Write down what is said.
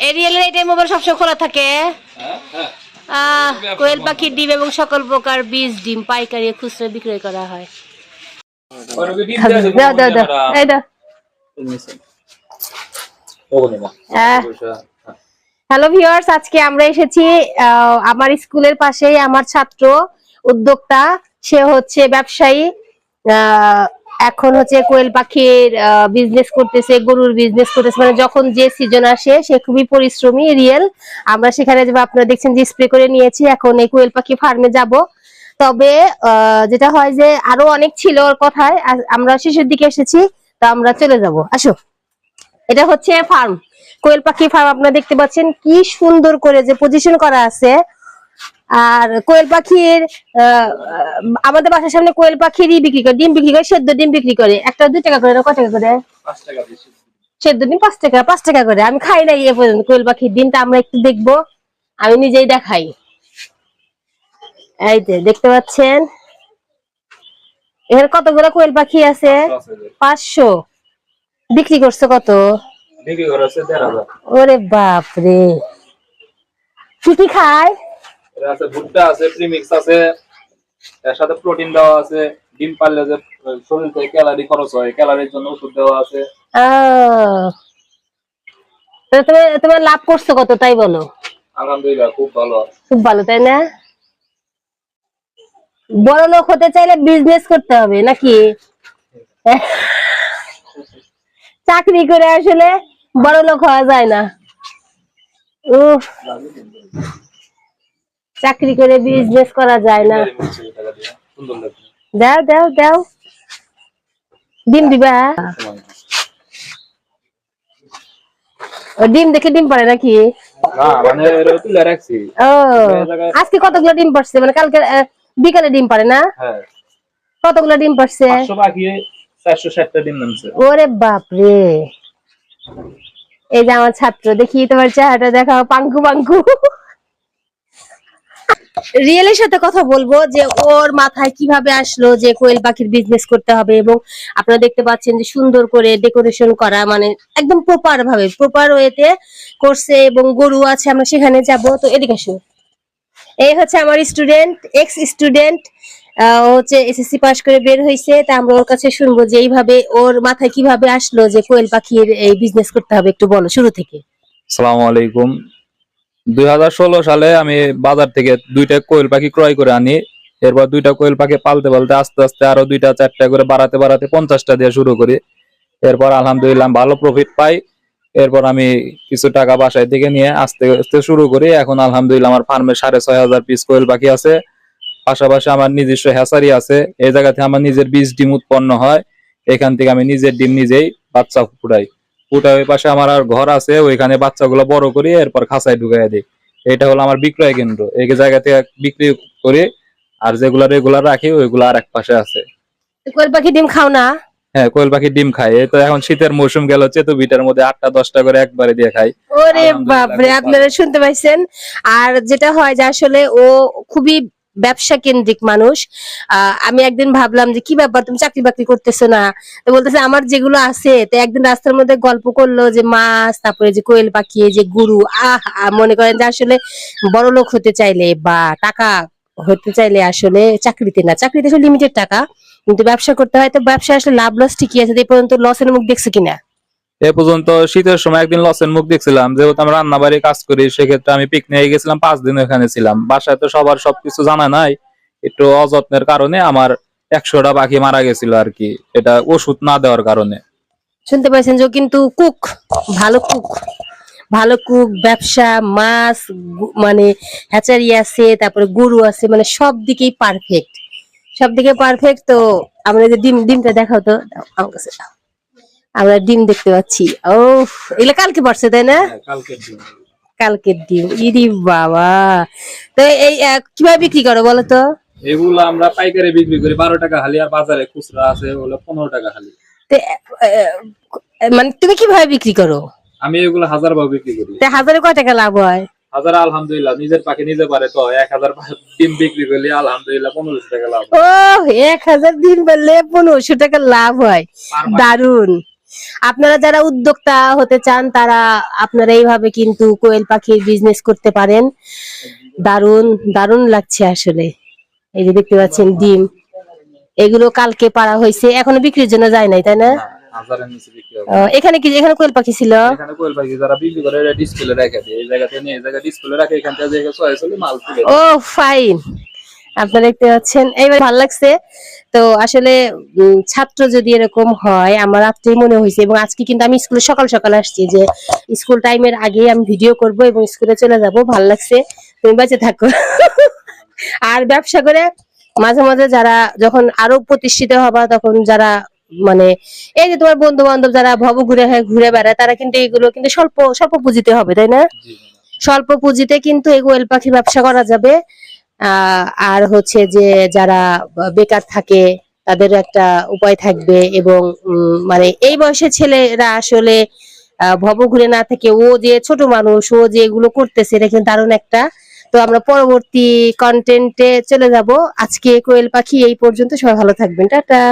এরিয়ালের এই মোবাইল সবসময় খোলা থাকে। আহ, কোয়েল পাখির ডিম এবং সকল প্রকার বীজ ডিম পাইকারি খুচরা বিক্রয় করা হয়। দাও দাও দাও। এই দাও। হ্যালো ভিউয়ার্স আজকে আমরা এসেছি আহ, আমার স্কুলের পাশেই আমার ছাত্র উদ্যোক্তা। সে হচ্ছে ব্যবসায়ী আহ, এখন হচ্ছে কোয়েল পাখির বিজনেস করতেছে, গরুর বিজনেস করতেছে মানে যখন যে সিজন আসে, সে খুবই পরিশ্রমী রিয়েল আমরা সেখানে যাব, আপনারা দেখছেন যে স্প্রে করে নিয়েছি, এখন এই কোয়েল পাখি ফার্মে যাব। তবে যেটা হয় যে, আরও অনেক ছিল ওর কথায় আমরা শেষের দিকে এসেছি, তো আমরা চলে যাব। আসো। এটা হচ্ছে ফার্ম কোয়েল পাখি ফার্ম আপনারা দেখতে পাচ্ছেন, কি সুন্দর করে যে পজিশন করা আছে। আর কোয়েল পাখির আমাদের বাসার সামনে কোয়েল পাখিরই বিক্রি করে ডিম বিক্রি করে সেদ্ধ ডিম বিক্রি করে। একটা দুই টাকা করে কত টাকা করে? সেদ্ধ ডিম। পাঁচ টাকা পাঁচ টাকা করে। আমি খাই নাই এ পর্যন্ত কোয়েল পাখির ডিমটা আমরা একটু দেখব। আমি নিজেই দেখাই। এই যে দেখতে পাচ্ছেন? এখানে কতগুলো কোয়েল পাখি আছে? পাঁচশো বিক্রি করছে কত? ওরে বাপ রে কি কি খায়? এর আছে ভুট্টা আছে প্রিমিক্স আছে এর সাথে প্রোটিন দেওয়া আছে ডিম পারলে যে শরীর থেকে ক্যালারি খরচ হয় ক্যালারির জন্য ওষুধ দেওয়া আছে। তুমি তোমার লাভ করছ কত তাই বলো? আলহামদুলিল্লাহ খুব ভালো। খুব ভালো তাই না? বড় লোক হতে চাইলে বিজনেস করতে হবে নাকি? চাকরি করে আসলে বড় লোক হওয়া যায় না। উফ। চাকরি করে বিজনেস করা যায় না। দাও দাও দাও। ডিম দিবা? ও ডিম দেখে ডিম পারে নাকি? মানে ও আজকে কতগুলো ডিম পারছে মানে কালকে বিকালে ডিম পারে না? হ্যাঁ। কতগুলো ডিম নামছে। ওরে বাপ রে এই যে আমার ছাত্র দেখি তোমার চেহারাটা দেখাও। পাঙ্কু পাঙ্কু। রিয়েলের সাথে কথা বলব যে ওর মাথায় কীভাবে আসলো যে কোয়েল পাখির বিজনেস করতে হবে এবং আপনারা দেখতে পাচ্ছেন যে সুন্দর করে ডেকোরেশন করা মানে একদম প্রপার ভাবে প্রপার ওয়েতে করছে এবং গরু আছে, আমরা সেখানে যাব। তো এদিকে আসো এই হচ্ছে আমার স্টুডেন্ট এক্স স্টুডেন্ট হচ্ছে এসএসসি পাস করে বের হয়েছে তা আমরা ওর কাছে শুনব যে এইভাবে ওর মাথায় কীভাবে আসলো যে কোয়েল পাখির এই বিজনেস করতে হবে, একটু বলো, শুরু থেকে। সালামু আলাইকুম। দুই হাজার ষোলো সালে আমি বাজার থেকে দুইটা কোয়েল পাখি ক্রয় করে আনি। এরপর দুইটা কোয়েল পাখি পালতে পালতে আস্তে আস্তে আরও দুইটা, চারটা করে বাড়াতে বাড়াতে পঞ্চাশটা দিয়ে শুরু করি। এরপর আলহামদুলিল্লাহ ভালো প্রফিট পাই। এরপর আমি কিছু টাকা বাসায় থেকে নিয়ে আস্তে আস্তে শুরু করি। এখন আলহামদুলিল্লাহ আমার ফার্মে সাড়ে ছয় হাজার পিস কোয়েল পাখি আছে। পাশাপাশি আমার নিজস্ব হ্যাসারি আছে। এই জায়গাতে আমার নিজের বীজ ডিম উৎপন্ন হয়। এখান থেকে আমি নিজের ডিম নিজেই বাচ্চা ফুটাই। ফুটা ওই পাশে আমার আর ঘর আছে ওইখানে বাচ্চাগুলো বড় করি এরপর খাঁচায় ঢুকাই দিই। এটা হলো আমার বিক্রয় কেন্দ্র। এই জায়গা থেকে বিক্রি করি আর যেগুলা রেগুলার রাখি ওইগুলো আর এক পাশে আছে। কোয়েল পাখি ডিম খাও না? হ্যাঁ কোয়েল পাখির ডিম খাই। এই তো এখন শীতের মৌসুম গেল চেতু বিটার মধ্যে আটটা দশটা করে একবারে দিয়ে খাই। ওরে বাপরে আপনারা শুনতে পাইছেন? আর যেটা হয় যে আসলে ও খুবই ব্যবসা কেন্দ্রিক মানুষ। আমি একদিন ভাবলাম যে, কি ব্যাপার, তুমি চাকরি বাকরি করতেছো না? তো বলতেছে, আমার যেগুলো আছে। তো একদিন রাস্তার মধ্যে গল্প করল যে, মাছ, তারপরে যে কোয়েল পাখি যে গুরু, আহ মনে করেন যে আসলে বড় লোক হতে চাইলে বা টাকা হতে চাইলে আসলে চাকরিতে না। চাকরিতে আসলে লিমিটেড টাকা, কিন্তু ব্যবসা করতে হয়, তো ব্যবসা আসলে লাভ লস ঠিকই আছে এই পর্যন্ত লসের মুখ দেখছ কিনা? এ পর্যন্ত শীতের সময় একদিন লসের মুখ দেখছিলাম, যেহেতু আমি রান্না বাড়ি কাজ করি, সেক্ষেত্রে আমি পিকনিকে গেছিলাম, পাঁচ দিন ওখানে ছিলাম। বাসায় তো সবার সবকিছু জানা নাই, একটু অযত্নের কারণে আমার একশোটা পাখি মারা গেছিল আর কি, এটা ওষুধ না দেওয়ার কারণে। শুনতে পাইছেন যে কিন্তু কুক, ভালো কুক। ভালো কুক, ব্যবসা, মাছ মানে হ্যাচারি আছে, তারপরে গরু আছে মানে সব দিকেই পারফেক্ট সব দিকে পারফেক্ট তো আমরা যে ডিম ডিমটা দেখাও তো আমার কাছে দাও। আমরা ডিম দেখতে পাচ্ছি। ও এগুলো কালকে পড়ছে তাই না? কালকের ডিম। ইরি বাবা। তো এই কীভাবে বিক্রি করো বলো তো? এগুলো আমরা পাইকারি বিক্রি করি বারো টাকা হালি আর বাজারে খুচরা আছে ওগুলো পনেরো টাকা হালি। মানে তুমি কীভাবে বিক্রি করো? আমি এগুলো হাজার ভাবে বিক্রি করি। হাজারে কয় টাকা লাভ হয়? হাজার আলহামদুলিল্লাহ নিজের পাখি নিজে পারে তো এক হাজার ডিম বিক্রি করলে আলহামদুলিল্লাহ পনেরোশো টাকা লাভ ও এক হাজার দিন বললে পনেরোশো টাকা লাভ হয়। দারুণ আপনারা যারা উদ্যোক্তা হতে চান তারা আপনারা এইভাবে কিন্তু কোয়েল পাখির বিজনেস করতে পারেন। দারুণ দারুণ লাগছে আসলে। এই যে দেখতে পাচ্ছেন ডিম। এগুলো কালকে পাড়া হয়েছে এখনও বিক্রির জন্য যায় নাই তাই না? এখানে কি এখানে কোয়েল পাখি ছিল? এখানে কোয়েল পাখি যারা বিক্রি করে ডিসপ্লে রেখে এই জায়গা নিয়ে এই জায়গা ডিসপ্লে রাখে এখান থেকে জায়গা চয়েস হলে মাল তুলে ও ফাইন আপনারা দেখতে পাচ্ছেন। এইবার ভালো লাগছে। তো আসলে ছাত্র যদি এরকম হয় আমার রাত্রেই মনে হয়েছে এবং আজকে কিন্তু আমি স্কুলে সকাল সকাল আসছি যে স্কুল টাইমের আগে আমি ভিডিও করব এবং স্কুলে চলে যাব। ভালো লাগছে। তুমি বেঁচে থাকো। আর ব্যবসা করে মাঝে মাঝে যারা যখন আরও প্রতিষ্ঠিত হবা তখন যারা মানে এই যে তোমার বন্ধু বান্ধব যারা ভব ঘুরে ঘুরে বেড়ায় তারা কিন্তু এগুলো কিন্তু স্বল্প স্বল্প পুঁজিতে হবে তাই না? স্বল্প পুঁজিতে কিন্তু এই গোয়েল পাখি ব্যবসা করা যাবে। আর হচ্ছে যে যারা বেকার থাকে, তাদের একটা উপায় থাকবে এবং মানে এই বয়সে ছেলেরা আসলে ভব ঘুরে না থেকে ও যে ছোট মানুষ, ও যে এগুলো করতেছে, এটা কিন্তু দারুণ একটা। তো আমরা পরবর্তী কন্টেন্টে চলে যাব। আজকে কোয়েল পাখি এই পর্যন্ত। সবাই ভালো থাকবেন। টাটা।